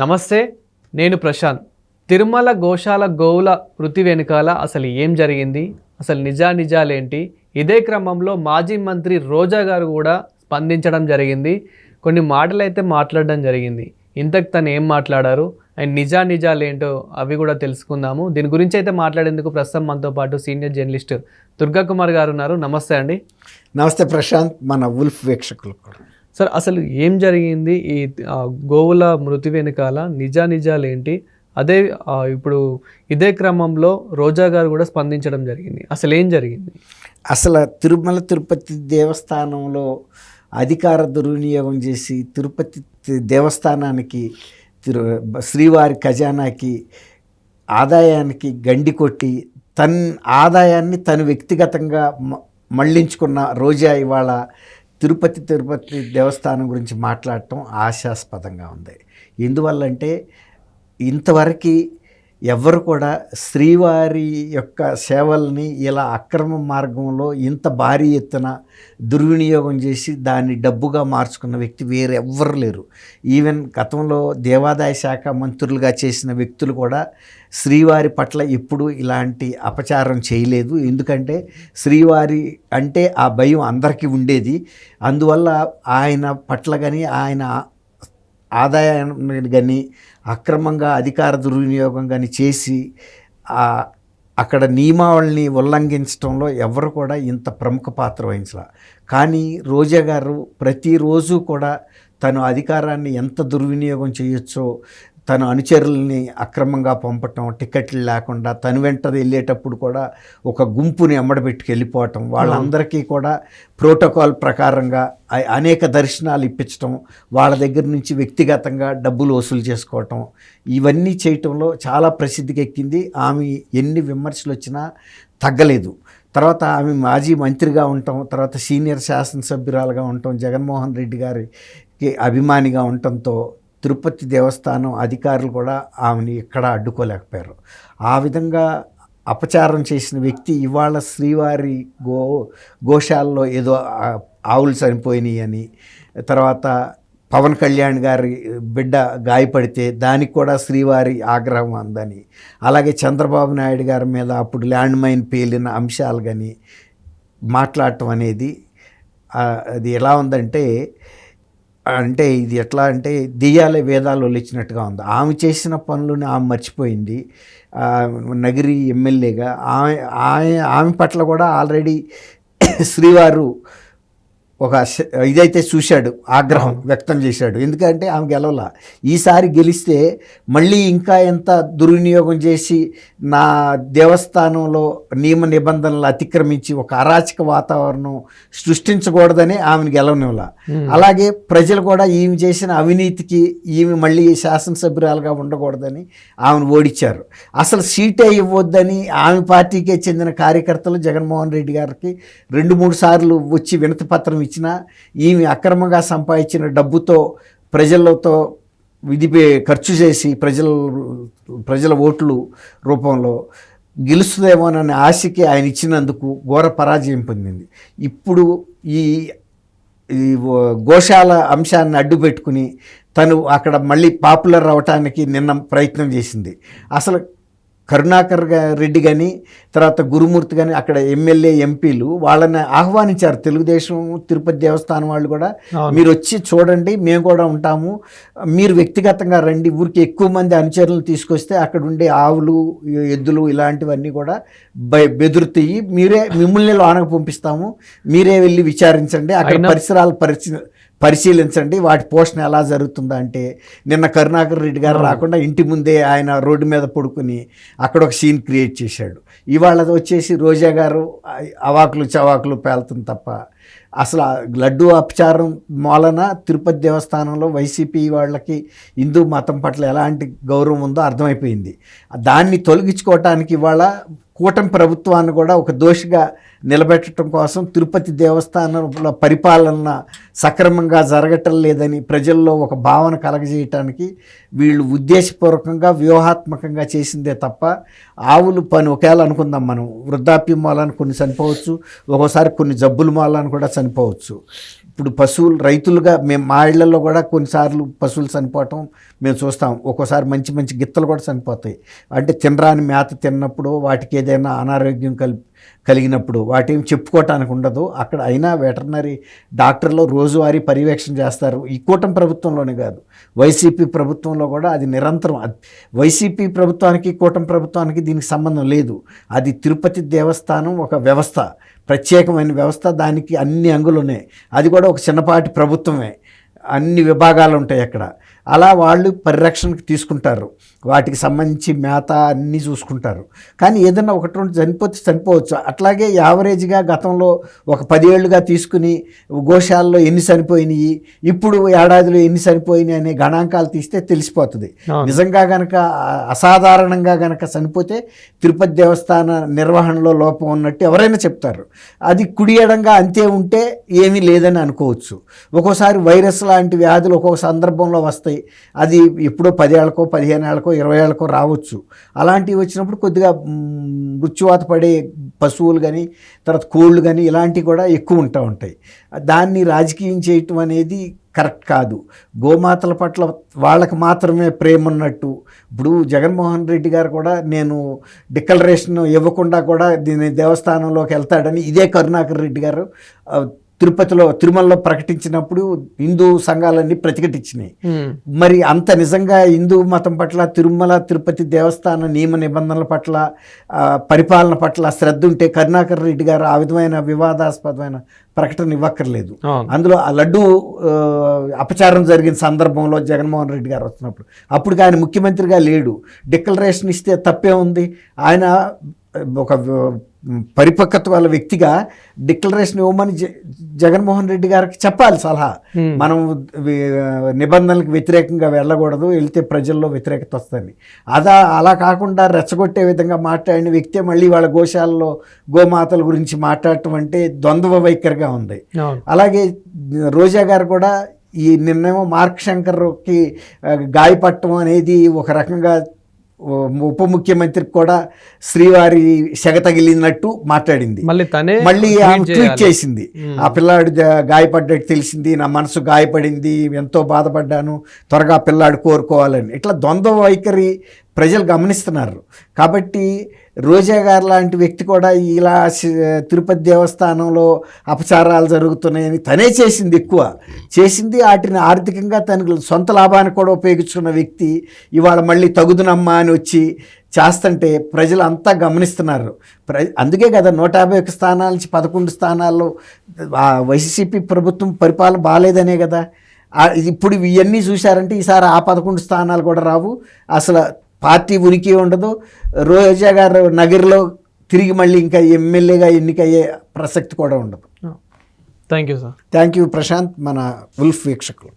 నమస్తే నేను ప్రశాంత్. తిరుమల గోశాల గోవుల వృత్తి వెనుకాల అసలు ఏం జరిగింది? అసలు నిజా నిజాలేంటి ఇదే క్రమంలో మాజీ మంత్రి రోజా గారు కూడా స్పందించడం జరిగింది. కొన్ని మాటలు అయితే మాట్లాడడం జరిగింది. ఇంతకు తను ఏం మాట్లాడారు? అండ్ నిజా నిజాలేంటో అవి కూడా తెలుసుకుందాము. దీని గురించి అయితే మాట్లాడేందుకు ప్రస్తుతం మనతో పాటు సీనియర్ జర్నలిస్ట్ దుర్గా కుమార్ గారు ఉన్నారు. నమస్తే అండి. నమస్తే ప్రశాంత్ మన ఉల్ఫ్ వీక్షకులు కూడా. సార్ అసలు ఏం జరిగింది? ఈ గోవుల మృతి వెనుకాల నిజా నిజాలు ఏంటి అదే ఇప్పుడు ఇదే క్రమంలో రోజా గారు కూడా స్పందించడం జరిగింది. అసలు ఏం జరిగింది? అసలు తిరుమల తిరుపతి దేవస్థానంలో అధికార దుర్వినియోగం చేసి తిరుపతి దేవస్థానానికి తిరు శ్రీవారి ఖజానాకి ఆదాయానికి గండి కొట్టి తన్ ఆదాయాన్ని తను వ్యక్తిగతంగా మ- మళ్ళించుకున్న రోజా ఇవాళ తిరుపతి తిరుపతి దేవస్థానం గురించి మాట్లాడటం ఆశాస్పదంగా ఉంది. ఎందువల్లంటే ఇంతవరకు ఎవ్వరు కూడా శ్రీవారి యొక్క సేవల్ని ఇలా అక్రమ మార్గంలో ఇంత భారీ ఎత్తున దుర్వినియోగం చేసి దాన్ని డబ్బుగా మార్చుకున్న వ్యక్తి వేరే ఎవ్వరు లేరు. ఈవెన్ గతంలో దేవాదాయ శాఖ మంత్రులుగా చేసిన వ్యక్తులు కూడా శ్రీవారి పట్ల ఎప్పుడూ ఇలాంటి అపచారం చేయలేదు. ఎందుకంటే శ్రీవారి అంటే ఆ భయం అందరికీ ఉండేది. అందువల్ల ఆయన పట్ల కానీ ఆయన ఆదాయాన్ని కానీ అక్రమంగా అధికార దుర్వినియోగం కానీ చేసి అక్కడ నియమావళిని ఉల్లంఘించడంలో ఎవరు కూడా ఇంత ప్రముఖ పాత్ర వహించాల. కానీ రోజా గారు ప్రతిరోజు కూడా తను అధికారాన్ని ఎంత దుర్వినియోగం చేయొచ్చో తన అనుచరుల్ని అక్రమంగా పంపటం టికెట్లు లేకుండా తను వెంట వెళ్ళేటప్పుడు కూడా ఒక గుంపుని ఎమ్మడబెట్టుకు వెళ్ళిపోవటం వాళ్ళందరికీ కూడా ప్రోటోకాల్ ప్రకారంగా అనేక దర్శనాలు ఇప్పించటం వాళ్ళ దగ్గర నుంచి వ్యక్తిగతంగా డబ్బులు వసూలు చేసుకోవటం ఇవన్నీ చేయటంలో చాలా ప్రసిద్ధికి ఎక్కింది. ఆమె ఎన్ని విమర్శలు వచ్చినా తగ్గలేదు. తర్వాత ఆమె మాజీ మంత్రిగా ఉండటం తర్వాత సీనియర్ శాసనసభ్యురాలుగా ఉండటం జగన్మోహన్ రెడ్డి గారికి అభిమానిగా ఉండటంతో తిరుపతి దేవస్థానం అధికారులు కూడా ఆమెని ఎక్కడ అడ్డుకోలేకపోయారు. ఆ విధంగా అపచారం చేసిన వ్యక్తి ఇవాళ శ్రీవారి గో గోశాలలో ఏదో ఆవులు చనిపోయినాయి అని తర్వాత పవన్ కళ్యాణ్ గారి బిడ్డ గాయపడితే దానికి కూడా శ్రీవారి ఆగ్రహం అందని అలాగే చంద్రబాబు నాయుడు గారి మీద అప్పుడు ల్యాండ్ మైన్ పేలిన అంశాలు కానీ మాట్లాడటం అనేది అది ఎలా ఉందంటే అంటే ఇది ఎట్లా అంటే దెయ్యాలే వేదాలు ఒలిచినట్టుగా ఉంది. ఆమె చేసిన పనులను ఆమె మర్చిపోయింది. నగిరి ఎమ్మెల్యేగా ఆమె ఆమె ఆమె పట్ల కూడా ఆల్రెడీ శ్రీవారు ఒక ఇదైతే చూశాడు ఆగ్రహం వ్యక్తం చేశాడు. ఎందుకంటే ఆమె గెలవల. ఈసారి గెలిస్తే మళ్ళీ ఇంకా ఎంత దుర్వినియోగం చేసి నా దేవస్థానంలో నియమ నిబంధనలు అతిక్రమించి ఒక అరాచక వాతావరణం సృష్టించకూడదని ఆమెను గెలవనివ్వాల. అలాగే ప్రజలు కూడా ఈమె చేసిన అవినీతికి ఈమె మళ్ళీ శాసనసభ్యురాలుగా ఉండకూడదని ఆమెను ఓడించారు అసలు సీటే ఇవ్వద్దని ఆమె పార్టీకే చెందిన కార్యకర్తలు జగన్మోహన్ రెడ్డి గారికి రెండు మూడు సార్లు వచ్చి వినతి పత్రం ఇచ్చినా ఈమె అక్రమంగా సంపాదించిన డబ్బుతో ప్రజలతో విధి ఖర్చు చేసి ప్రజల ప్రజల ఓట్లు రూపంలో గెలుస్తుందేమోననే ఆశకి ఆయన ఇచ్చినందుకు ఘోర పరాజయం పొందింది. ఇప్పుడు ఈ ఈ గోశాల అంశాన్ని అడ్డు పెట్టుకుని తను అక్కడ మళ్ళీ పాపులర్ అవటానికి నిన్న ప్రయత్నం చేసింది. అసలు కరుణాకర్ రెడ్డి కానీ తర్వాత గురుమూర్తి కానీ అక్కడ ఎమ్మెల్యే ఎంపీలు వాళ్ళని ఆహ్వానించారు. తెలుగుదేశం తిరుపతి దేవస్థానం వాళ్ళు కూడా. మీరు వచ్చి చూడండి మేము కూడా ఉంటాము. మీరు వ్యక్తిగతంగా రండి. ఊరికి ఎక్కువ మంది అనుచరులు తీసుకొస్తే అక్కడ ఉండే ఆవులు ఎద్దులు ఇలాంటివన్నీ కూడా బెదురుతాయి మీరే మిమ్మల్ని లోనకు పంపిస్తాము. మీరే వెళ్ళి విచారించండి. అక్కడ పరిసరాలు పరిశీ పరిశీలించండి వాటి పోషణ ఎలా జరుగుతుందా అంటే నిన్న కరుణాకర్ రెడ్డి గారు రాకుండా ఇంటి ముందే ఆయన రోడ్డు మీద పడుకుని అక్కడ ఒక సీన్ క్రియేట్ చేశాడు. ఇవాళ అది వచ్చేసి రోజా గారు అవాకులు చవాకులు పేలుతుంది తప్ప అసలు లడ్డు అపచారం మూలన తిరుపతి దేవస్థానంలో వైసీపీ వాళ్ళకి హిందూ మతం పట్ల ఎలాంటి గౌరవం ఉందో అర్థమైపోయింది. దాన్ని తొలగించుకోవటానికి ఇవాళ కూటమి ప్రభుత్వాన్ని కూడా ఒక దోషిగా నిలబెట్టడం కోసం తిరుపతి దేవస్థానంలో పరిపాలన సక్రమంగా జరగటం లేదని ప్రజల్లో ఒక భావన కలగజేయటానికి వీళ్ళు ఉద్దేశపూర్వకంగా వ్యూహాత్మకంగా చేసిందే తప్ప ఆవులు పని ఒకేలా అనుకుందాం మనం. వృద్ధాప్యం మూలాన్ని కొన్ని చనిపోవచ్చు ఒక్కోసారి కొన్ని జబ్బుల మూలాన్ని కూడా చనిపోవచ్చు. ఇప్పుడు పశువులు రైతులుగా మేము మా ఇళ్ళలో కూడా కొన్నిసార్లు పశువులు చనిపోవటం మేము చూస్తాం. ఒక్కోసారి మంచి మంచి గిత్తలు కూడా చనిపోతాయి. అంటే తినరాని మేత తిన్నప్పుడు వాటికి ఏదైనా అనారోగ్యం కలిపి కలిగినప్పుడు వాటి చెప్పుకోవటానికి ఉండదు. అక్కడ అయినా వెటర్నరీ డాక్టర్లు రోజువారీ పర్యవేక్షణ చేస్తారు. ఈ కూటమి ప్రభుత్వంలోనే కాదు. వైసీపీ ప్రభుత్వంలో కూడా అది నిరంతరం వైసీపీ ప్రభుత్వానికి కూటమి ప్రభుత్వానికి దీనికి సంబంధం లేదు. అది తిరుపతి దేవస్థానం ఒక వ్యవస్థ. ప్రత్యేకమైన వ్యవస్థ. దానికి అన్ని అంగులు ఉన్నాయి అది కూడా ఒక చిన్నపాటి ప్రభుత్వమే. అన్ని విభాగాలు ఉంటాయి అక్కడ. అలా వాళ్ళు పరిరక్షణకు తీసుకుంటారు. వాటికి సంబంధించి మేత అన్నీ చూసుకుంటారు. కానీ ఏదైనా ఒకటి రెండు చనిపోతే చనిపోవచ్చు. అట్లాగే యావరేజ్గా గతంలో ఒక పదేళ్ళుగా తీసుకుని గోశాలలో ఎన్ని చనిపోయినాయి ఇప్పుడు ఏడాదిలో ఎన్ని చనిపోయినాయి అనే గణాంకాలు తీస్తే తెలిసిపోతుంది. నిజంగా గనక అసాధారణంగా గనక చనిపోతే తిరుపతి దేవస్థాన నిర్వహణలో లోపం ఉన్నట్టు ఎవరైనా చెప్తారు. అది కుడియడంగా అంతే ఉంటే ఏమీ లేదని అనుకోవచ్చు. ఒక్కోసారి వైరస్ లాంటి వ్యాధులు ఒక్కొక్క సందర్భంలో వస్తాయి. అది ఎప్పుడో పదేళ్ళకో పదిహేను ఏళ్ళకో ఇరవై ఏళ్ళకో రావచ్చు. అలాంటివి వచ్చినప్పుడు కొద్దిగా మృత్యువాత పడే పశువులు కానీ తర్వాత కోళ్ళు కానీ ఇలాంటివి కూడా ఎక్కువ ఉంటా ఉంటాయి. దాన్ని రాజకీయం చేయటం అనేది కరెక్ట్ కాదు. గోమాతల పట్ల వాళ్ళకి మాత్రమే ప్రేమ ఉన్నట్టు. ఇప్పుడు జగన్మోహన్ రెడ్డి గారు కూడా నేను డిక్లరేషన్ ఇవ్వకుండా కూడా దీని దేవస్థానంలోకి వెళ్తాడని ఇదే కరుణాకర్ రెడ్డి గారు తిరుపతిలో తిరుమలలో ప్రకటించినప్పుడు హిందూ సంఘాలన్నీ ప్రతిఘటించినాయి. మరి అంత నిజంగా హిందూ మతం పట్ల తిరుమల తిరుపతి దేవస్థాన నియమ నిబంధనల పట్ల పరిపాలన పట్ల శ్రద్ధ ఉంటే కరుణాకర్ రెడ్డి గారు ఆ విధమైన వివాదాస్పదమైన ప్రకటన ఇవ్వక్కర్లేదు. అందులో ఆ లడ్డు అపచారం జరిగిన సందర్భంలో జగన్మోహన్ రెడ్డి గారు వస్తున్నప్పుడు అప్పుడు ఆయన ముఖ్యమంత్రిగా లేడు. డిక్లరేషన్ ఇస్తే తప్పే ఉంది. ఆయన ఒక పరిపక్వత వాళ్ళ వ్యక్తిగా డిక్లరేషన్ ఇవ్వమని జ- జగన్మోహన్ రెడ్డి గారికి చెప్పాలి సలహా. Hmm. మనం నిబంధనలకు వ్యతిరేకంగా వెళ్ళకూడదు వెళ్తే ప్రజల్లో వ్యతిరేకత వస్తుంది. అదా అలా కాకుండా రెచ్చగొట్టే విధంగా మాట్లాడిన వ్యక్తే మళ్ళీ వాళ్ళ గోశాలలో గోమాతల గురించి మాట్లాడటం అంటే ద్వంద్వ వైఖరిగా ఉంది. అలాగే రోజా గారు కూడా ఈ నిన్నేమో మార్క్ శంకర్కి ఆ, గాయపడటం అనేది ఒక రకంగా ఉప ముఖ్యమంత్రికి కూడా శ్రీవారి సెగ తగిలినట్టు మాట్లాడింది. మళ్ళీ తనే మళ్ళీ ట్వీట్. చేసింది. ఆ పిల్లాడు గాయపడ్డట్టు తెలిసింది నా మనసు గాయపడింది ఎంతో బాధపడ్డాను త్వరగా పిల్లాడు కోరుకోవాలని. ఇట్లా ద్వంద్వ వైఖరి ప్రజలు గమనిస్తున్నారు. కాబట్టి రోజా గారు లాంటి వ్యక్తి కూడా ఇలా తిరుపతి దేవస్థానంలో అపచారాలు జరుగుతున్నాయని తనే చేసింది ఎక్కువ. చేసింది వాటిని ఆర్థికంగా తనకు సొంత లాభాన్ని కూడా ఉపయోగించుకున్న వ్యక్తి ఇవాళ మళ్ళీ తగుదునమ్మా అని వచ్చి చేస్తుంటే ప్రజలు అంతా గమనిస్తున్నారు. ప్ర అందుకే కదా నూట యాభై ఒక స్థానాల నుంచి పదకొండు స్థానాల్లో వైసీపీ ప్రభుత్వం పరిపాలన బాగాలేదనే కదా. ఇప్పుడు ఇవన్నీ చూశారంటే ఈసారి ఆ పదకొండు స్థానాలు కూడా రావు. అసలు పార్టీ ఉనికి ఉండదు. రోజా గారు నగర్లో తిరిగి మళ్ళీ ఇంకా ఎమ్మెల్యేగా ఎన్నికయ్యే ప్రసక్తి కూడా ఉండదు. Thank you sir. Thank you Prashant మన ఉల్ఫ్ వీక్షకులు.